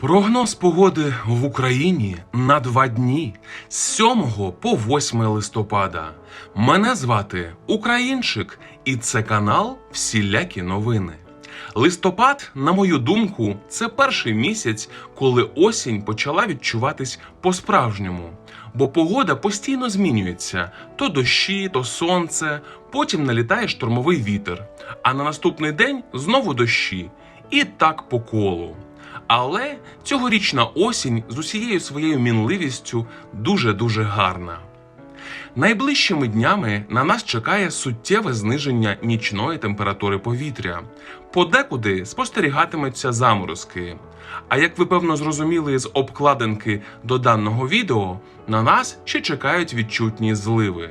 Прогноз погоди в Україні на два дні з 7 по 8 листопада. Мене звати Українчик, і це канал Всілякі новини. Листопад, на мою думку, це перший місяць, коли осінь почала відчуватись по-справжньому. Бо погода постійно змінюється: то дощі, то сонце, потім налітає штормовий вітер, а на наступний день знову дощі. І так по колу. Але цьогорічна осінь з усією своєю мінливістю дуже-дуже гарна. Найближчими днями на нас чекає суттєве зниження нічної температури повітря. Подекуди спостерігатимуться заморозки. А як ви певно зрозуміли з обкладинки до даного відео, на нас ще чекають відчутні зливи.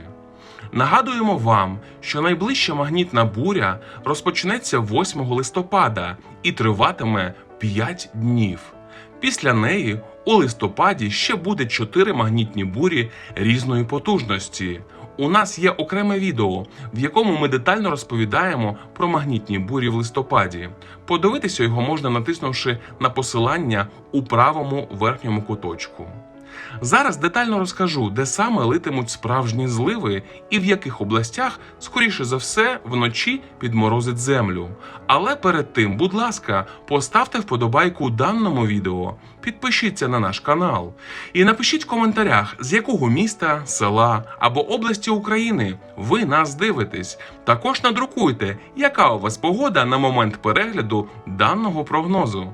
Нагадуємо вам, що найближча магнітна буря розпочнеться 8 листопада і триватиме 5 днів. Після неї у листопаді ще буде 4 магнітні бурі різної потужності. У нас є окреме відео, в якому ми детально розповідаємо про магнітні бурі в листопаді. Подивитися його можна натиснувши на посилання у правому верхньому куточку. Зараз детально розкажу, де саме литимуть справжні зливи і в яких областях, скоріше за все, вночі підморозить землю. Але перед тим, будь ласка, поставте вподобайку даному відео, підпишіться на наш канал і напишіть в коментарях, з якого міста, села або області України ви нас дивитесь. Також надрукуйте, яка у вас погода на момент перегляду даного прогнозу.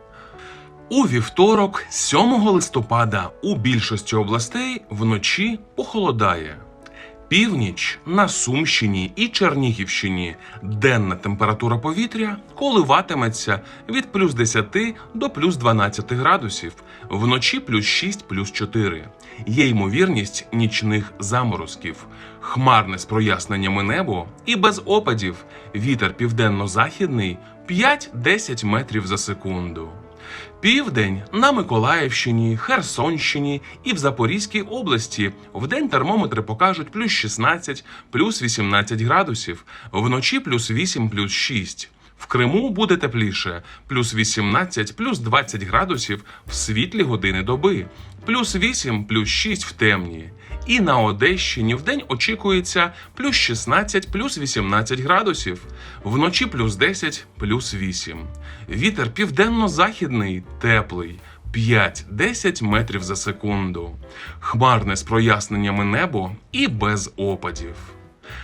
У вівторок, 7 листопада, у більшості областей вночі похолодає. Північ на Сумщині і Чернігівщині денна температура повітря коливатиметься від плюс 10 до плюс 12 градусів, вночі плюс 6, плюс 4. Є ймовірність нічних заморозків, хмарне з проясненнями небо і без опадів. Вітер південно-західний 5-10 метрів за секунду. Південь на Миколаївщині, Херсонщині і в Запорізькій області вдень термометри покажуть плюс 16, плюс 18 градусів, вночі плюс 8, плюс 6. В Криму буде тепліше, плюс 18, плюс 20 градусів в світлі години доби, плюс 8, плюс 6 в темні. І на Одещині вдень очікується плюс 16, плюс 18 градусів, вночі плюс 10, плюс 8. Вітер південно-західний теплий. 5-10 метрів за секунду, хмарне з проясненнями небо і без опадів.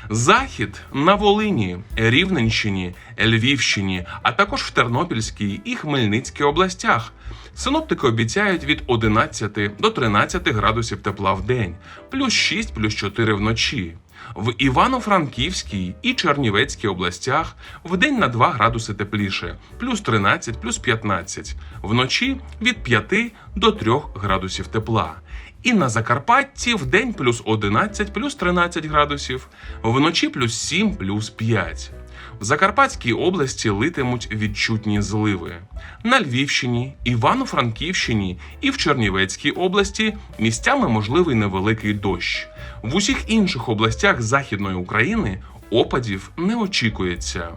Захід на Волині, Рівненщині, Львівщині, а також в Тернопільській і Хмельницькій областях. Синоптики обіцяють від 11 до 13 градусів тепла в день, плюс 6, плюс 4 вночі. В Івано-Франківській і Чернівецькій областях вдень на 2 градуси тепліше, плюс 13, плюс 15, вночі від 5 до 3 градусів тепла. І на Закарпатті вдень плюс 11, плюс 13 градусів, вночі плюс 7, плюс 5. В Закарпатській області литимуть відчутні зливи. На Львівщині, Івано-Франківщині і в Чернівецькій області місцями можливий невеликий дощ. В усіх інших областях Західної України опадів не очікується.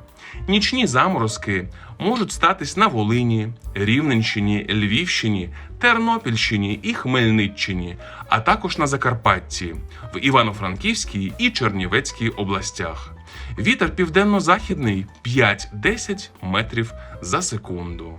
Нічні заморозки можуть статись на Волині, Рівненщині, Львівщині, Тернопільщині і Хмельниччині, а також на Закарпатті, в Івано-Франківській і Чернівецькій областях. Вітер південно-західний 5-10 метрів за секунду.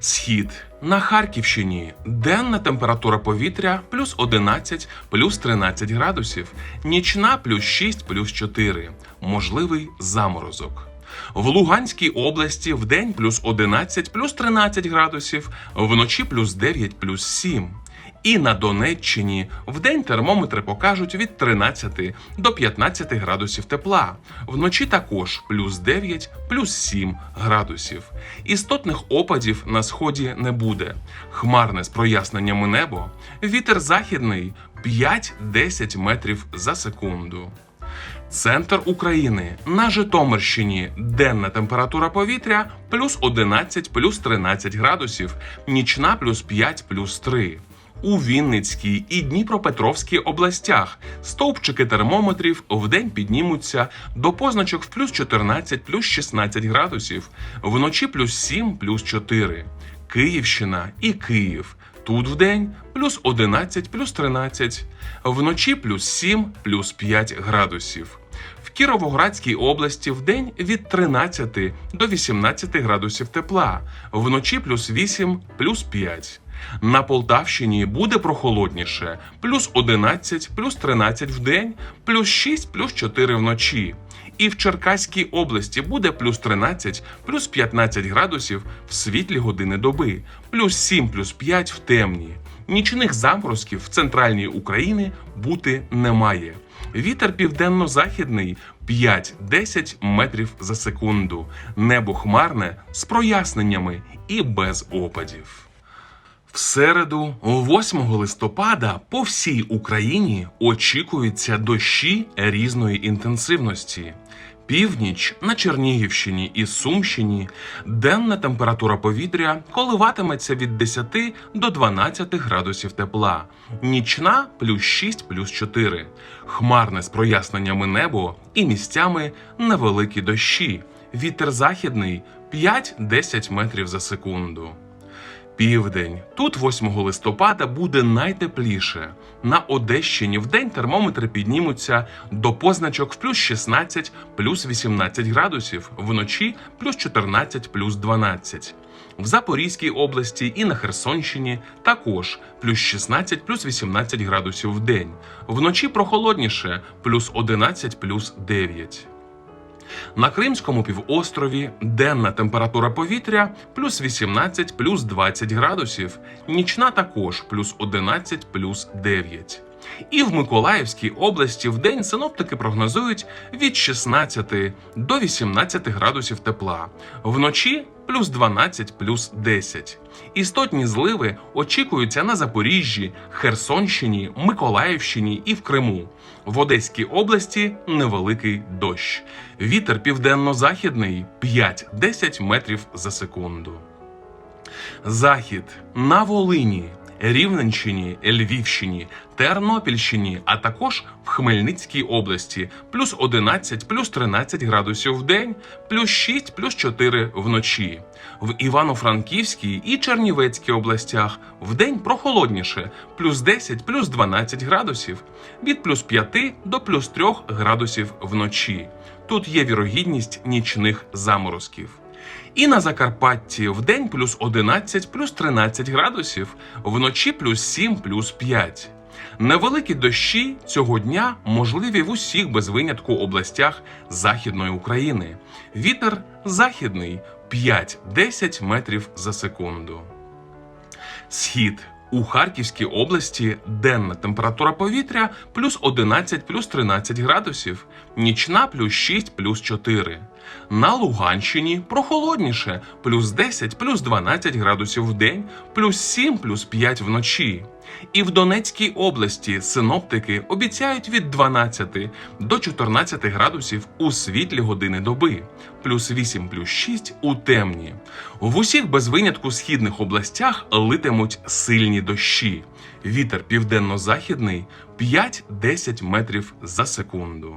Схід на Харківщині денна температура повітря плюс 11, плюс 13 градусів, нічна плюс 6, плюс 4, можливий заморозок. В Луганській області вдень плюс 11, плюс 13 градусів, вночі плюс 9, плюс 7. І на Донеччині вдень термометри покажуть від 13 до 15 градусів тепла. Вночі також плюс 9, плюс 7 градусів. Істотних опадів на сході не буде. Хмарне з проясненнями небо, вітер західний 5-10 метрів за секунду. Центр України на Житомирщині денна температура повітря плюс 11, плюс 13 градусів, нічна плюс 5, плюс 3. У Вінницькій і Дніпропетровській областях стовпчики термометрів вдень піднімуться до позначок в плюс 14, плюс 16 градусів, вночі плюс 7, плюс 4. Київщина і Київ. Тут вдень плюс 11, плюс 13, вночі плюс 7, плюс 5 градусів. В Кіровоградській області вдень від 13 до 18 градусів тепла, вночі плюс 8, плюс 5. На Полтавщині буде прохолодніше, плюс 11, плюс 13 вдень, плюс 6, плюс 4 вночі. І в Черкаській області буде плюс 13, плюс 15 градусів в світлі години доби, плюс 7, плюс 5 в темні. Нічних заморозків в центральній Україні бути немає. Вітер південно-західний 5-10 метрів за секунду. Небо хмарне з проясненнями і без опадів. В середу, 8 листопада, по всій Україні очікуються дощі різної інтенсивності. Північ на Чернігівщині і Сумщині денна температура повітря коливатиметься від 10 до 12 градусів тепла, нічна плюс 6 плюс 4, хмарне з проясненнями небо і місцями невеликі дощі. Вітер західний 5-10 метрів за секунду. Південь. Тут 8 листопада буде найтепліше. На Одещині вдень термометри піднімуться до позначок в плюс 16, плюс 18 градусів, вночі плюс 14, плюс 12. В Запорізькій області і на Херсонщині також плюс 16, плюс 18 градусів в день. Вночі прохолодніше плюс 11, плюс 9. На Кримському півострові денна температура повітря плюс 18 плюс 20 градусів, нічна також плюс 11 плюс 9. І в Миколаївській області в день синоптики прогнозують від 16 до 18 градусів тепла, вночі плюс 12 плюс 10. Істотні зливи очікуються на Запоріжжі, Херсонщині, Миколаївщині і в Криму. В Одеській області невеликий дощ. Вітер південно-західний 5-10 метрів за секунду. Захід на Волині, Рівненщині, Львівщині, Тернопільщині, а також в Хмельницькій області плюс 11, плюс 13 градусів в день, плюс 6, плюс 4 вночі. В Івано-Франківській і Чернівецькій областях в день прохолодніше плюс 10, плюс 12 градусів, від плюс 5 до плюс 3 градусів вночі. Тут є вірогідність нічних заморозків. І на Закарпатті в день плюс 11, плюс 13 градусів, вночі плюс 7, плюс 5. Невеликі дощі цього дня можливі в усіх без винятку областях Західної України. Вітер західний 5-10 метрів за секунду. Схід. У Харківській області денна температура повітря плюс 11 плюс 13 градусів, нічна плюс 6 плюс 4. На Луганщині прохолодніше плюс 10 плюс 12 градусів в день, плюс 7 плюс 5 вночі. І в Донецькій області синоптики обіцяють від 12 до 14 градусів у світлі години доби, плюс 8 плюс 6 у темні. В усіх без винятку східних областях литимуть сильні дощі. Вітер південно-західний 5-10 метрів за секунду.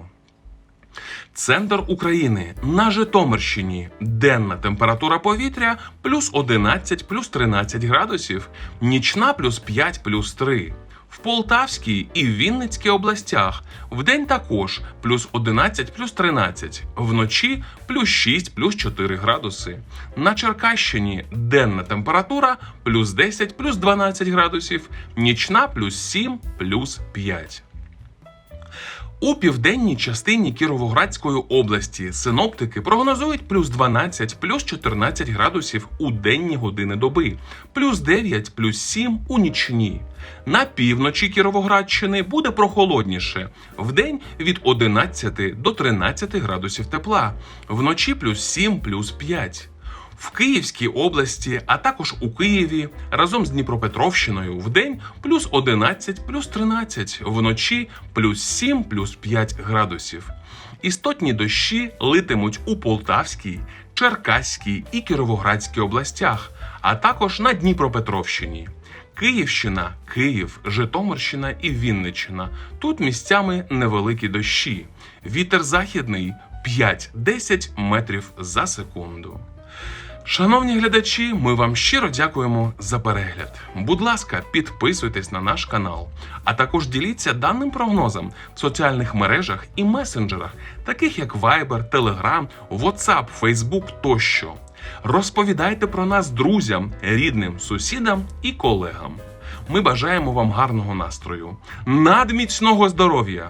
Центр України на Житомирщині. Денна температура повітря плюс 11 плюс 13 градусів, нічна плюс 5 плюс 3. В Полтавській і Вінницькій областях вдень також плюс 11 плюс 13, вночі плюс 6 плюс 4 градуси. На Черкащині денна температура плюс 10 плюс 12 градусів, нічна плюс 7 плюс 5. У південній частині Кіровоградської області синоптики прогнозують плюс 12, плюс 14 градусів у денні години доби, плюс 9, плюс 7 у нічні. На півночі Кіровоградщини буде прохолодніше. Вдень від 11 до 13 градусів тепла, вночі плюс 7, плюс 5. В Київській області, а також у Києві разом з Дніпропетровщиною в день плюс 11, плюс 13, вночі плюс 7, плюс 5 градусів. Істотні дощі литимуть у Полтавській, Черкаській і Кіровоградській областях, а також на Дніпропетровщині. Київщина, Київ, Житомирщина і Вінниччина. Тут місцями невеликі дощі. Вітер західний 5-10 метрів за секунду. Шановні глядачі, ми вам щиро дякуємо за перегляд. Будь ласка, підписуйтесь на наш канал, а також діліться даним прогнозом в соціальних мережах і месенджерах, таких як Viber, Telegram, WhatsApp, Facebook тощо. Розповідайте про нас друзям, рідним, сусідам і колегам. Ми бажаємо вам гарного настрою, надміцного здоров'я,